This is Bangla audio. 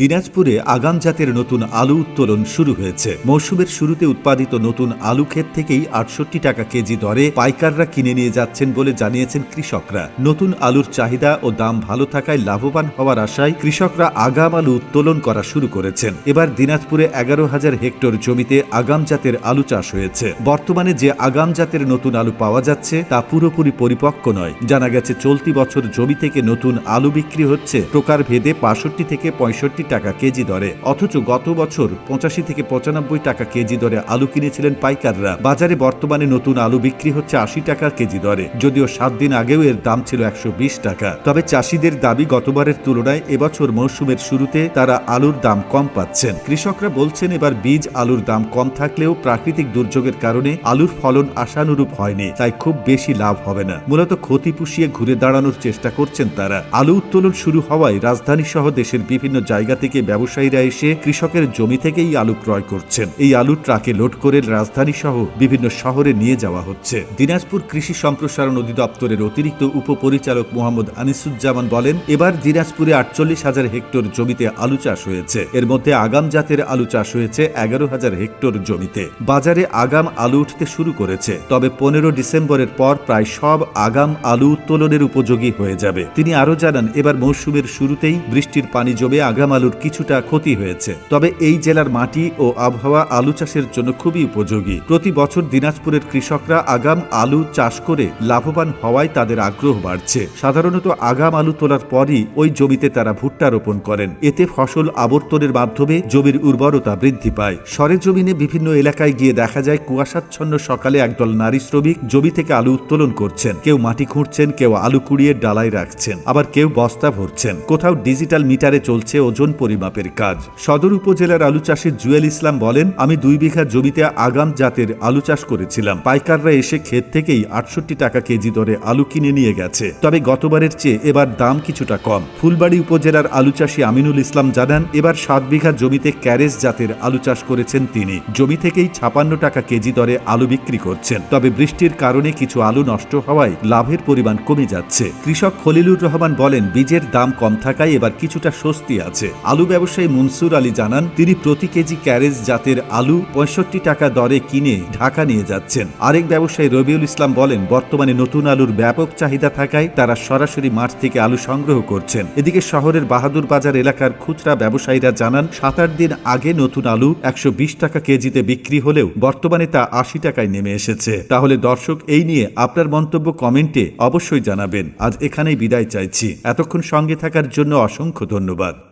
দিনাজপুরে আগাম জাতের নতুন আলু উত্তোলন শুরু হয়েছে। মৌসুমের শুরুতে উৎপাদিত নতুন আলু ক্ষেত থেকেই আটষট্টি টাকা কেজি দরে পাইকাররা কিনে নিয়ে যাচ্ছেন বলে জানিয়েছেন কৃষকরা। নতুন আলুর চাহিদা ও দাম ভালো থাকায় লাভবান হওয়ার আশায় কৃষকরা আগাম আলু উত্তোলন করা শুরু করেছেন। এবার দিনাজপুরে এগারো হাজার হেক্টর জমিতে আগাম জাতের আলু চাষ হয়েছে। বর্তমানে যে আগাম জাতের নতুন আলু পাওয়া যাচ্ছে, তা পুরোপুরি পরিপক্ক নয়। জানা গেছে, চলতি বছর জমি থেকে নতুন আলু বিক্রি হচ্ছে। প্রকারভেদে বাষট্টি থেকে পঁয়ষট্টি টাকা কেজি দরে, অথচ গত বছর পঁচাশি থেকে পঁচানব্বই টাকা কেজি দরে আলু কিনেছিলেন পাইকাররা। বাজারে বর্তমানে নতুন আলু বিক্রি হচ্ছে আশি টাকা কেজি দরে, যদিও সাত দিন আগেও এর দাম ছিল একশো বিশ টাকা। তবে চাষিদের দাবি গতবারের তুলনায় এবছর মৌসুমের শুরুতে তারা আলুর দাম কম পাচ্ছেন। কৃষকরা বলছেন এবার বীজ আলুর দাম কম থাকলেও প্রাকৃতিক দুর্যোগের কারণে আলুর ফলন আশানুরূপ হয়নি, তাই খুব বেশি লাভ হবে না। মূলত ক্ষতি পুষিয়ে ঘুরে দাঁড়ানোর চেষ্টা করছেন তারা। আলু উত্তোলন শুরু হওয়ায় রাজধানী সহ দেশের বিভিন্ন জায়গা থেকে ব্যবসায়ীরা এসে কৃষকের জমি থেকেই আলু ক্রয় করছেন। এই আলু ট্রাকে লোড করে রাজধানী সহ বিভিন্ন শহরে নিয়ে যাওয়া হচ্ছে। দিনাজপুর কৃষি সম্প্রসারণ অধিদপ্তরের অতিরিক্ত উপপরিচালক মোহাম্মদ আনিসুজ্জামান বলেন, এবার দিনাজপুরে আটচল্লিশ হাজার হেক্টর জমিতে আলু চাষ হয়েছে। এর মধ্যে আগাম জাতের আলু চাষ হয়েছে এগারো হাজার হেক্টর জমিতে। বাজারে আগাম আলু উঠতে শুরু করেছে। তবে পনেরো ডিসেম্বরের পর প্রায় সব আগাম আলু উত্তোলনের উপযোগী হয়ে যাবে। তিনি আরও জানান, এবার মৌসুমের শুরুতেই বৃষ্টির পানি জমে আগাম আলুর কিছুটা ক্ষতি হয়েছে। তবে এই জেলার মাটি ও আবহাওয়া আলু চাষের জন্য খুবই উপযোগী। প্রতি বছর দিনাজপুরের কৃষকরা আগাম আলু চাষ করে লাভবান হওয়ায় তাদের আগ্রহ বাড়ছে। সাধারণত আগাম আলু তোলার পরই ওই জমিতে তারা ভুট্টা রোপণ করেন। এতে ফসল আবর্তনের মাধ্যমে জমির উর্বরতা বৃদ্ধি পায়। সরেজমিনে বিভিন্ন এলাকায় গিয়ে দেখা যায়, কুয়াশাচ্ছন্ন সকালে একদল নারী শ্রমিক জমি থেকে আলু উত্তোলন করছেন। কেউ মাটি খুঁড়ছেন, কেউ আলু কুড়িয়ে ডালায় রাখছেন। আবার কেউ বস্তা ভরছেন। কোথাও ডিজিটাল মিটারে চলছে ওজন পরিমাপের কাজ। সদর উপজেলার আলু চাষী জুয়েল ইসলাম বলেন, আমি দুই বিঘা জমিতে আগাম জাতের আলু চাষ করেছিলাম। পাইকাররা এসে ক্ষেত থেকেই আটষট্টি টাকা কেজি দরে আলু কিনে নিয়ে গেছে। তবে গতবারের চেয়ে এবার দাম কিছুটা কম। ফুলবাড়ি উপজেলার আলু চাষী আমিনুল ইসলাম জানান, এবার সাত বিঘা জমিতে ক্যারেজ জাতের আলু চাষ করেছেন তিনি। জমি থেকেই ছাপান্ন টাকা কেজি দরে আলু বিক্রি করছেন। তবে বৃষ্টির কারণে কিছু আলু নষ্ট হওয়ায় লাভের পরিমাণ কমে যাচ্ছে। কৃষক খলিলুর রহমান বলেন, বীজের দাম কম থাকায় এবার কিছুটা স্বস্তি আছে। আলু ব্যবসায়ী মনসুর আলী জানান, তিনি প্রতি কেজি ক্যারেজ জাতের আলু পঁয়ষট্টি টাকা দরে কিনে ঢাকা নিয়ে যাচ্ছেন। আরেক ব্যবসায়ী রবিউল ইসলাম বলেন, বর্তমানে নতুন আলুর ব্যাপক চাহিদা থাকায় তারা সরাসরি মাঠ থেকে আলু সংগ্রহ করছেন। এদিকে শহরের বাহাদুর বাজার এলাকার খুচরা ব্যবসায়ীরা জানান, সাত আট দিন আগে নতুন আলু একশো বিশ টাকা কেজিতে বিক্রি হলেও বর্তমানে তা আশি টাকায় নেমে এসেছে। তাহলে দর্শক, এই নিয়ে আপনার মন্তব্য কমেন্টে অবশ্যই জানাবেন। আজ এখানেই বিদায় চাইছি। এতক্ষণ সঙ্গে থাকার জন্য অসংখ্য ধন্যবাদ।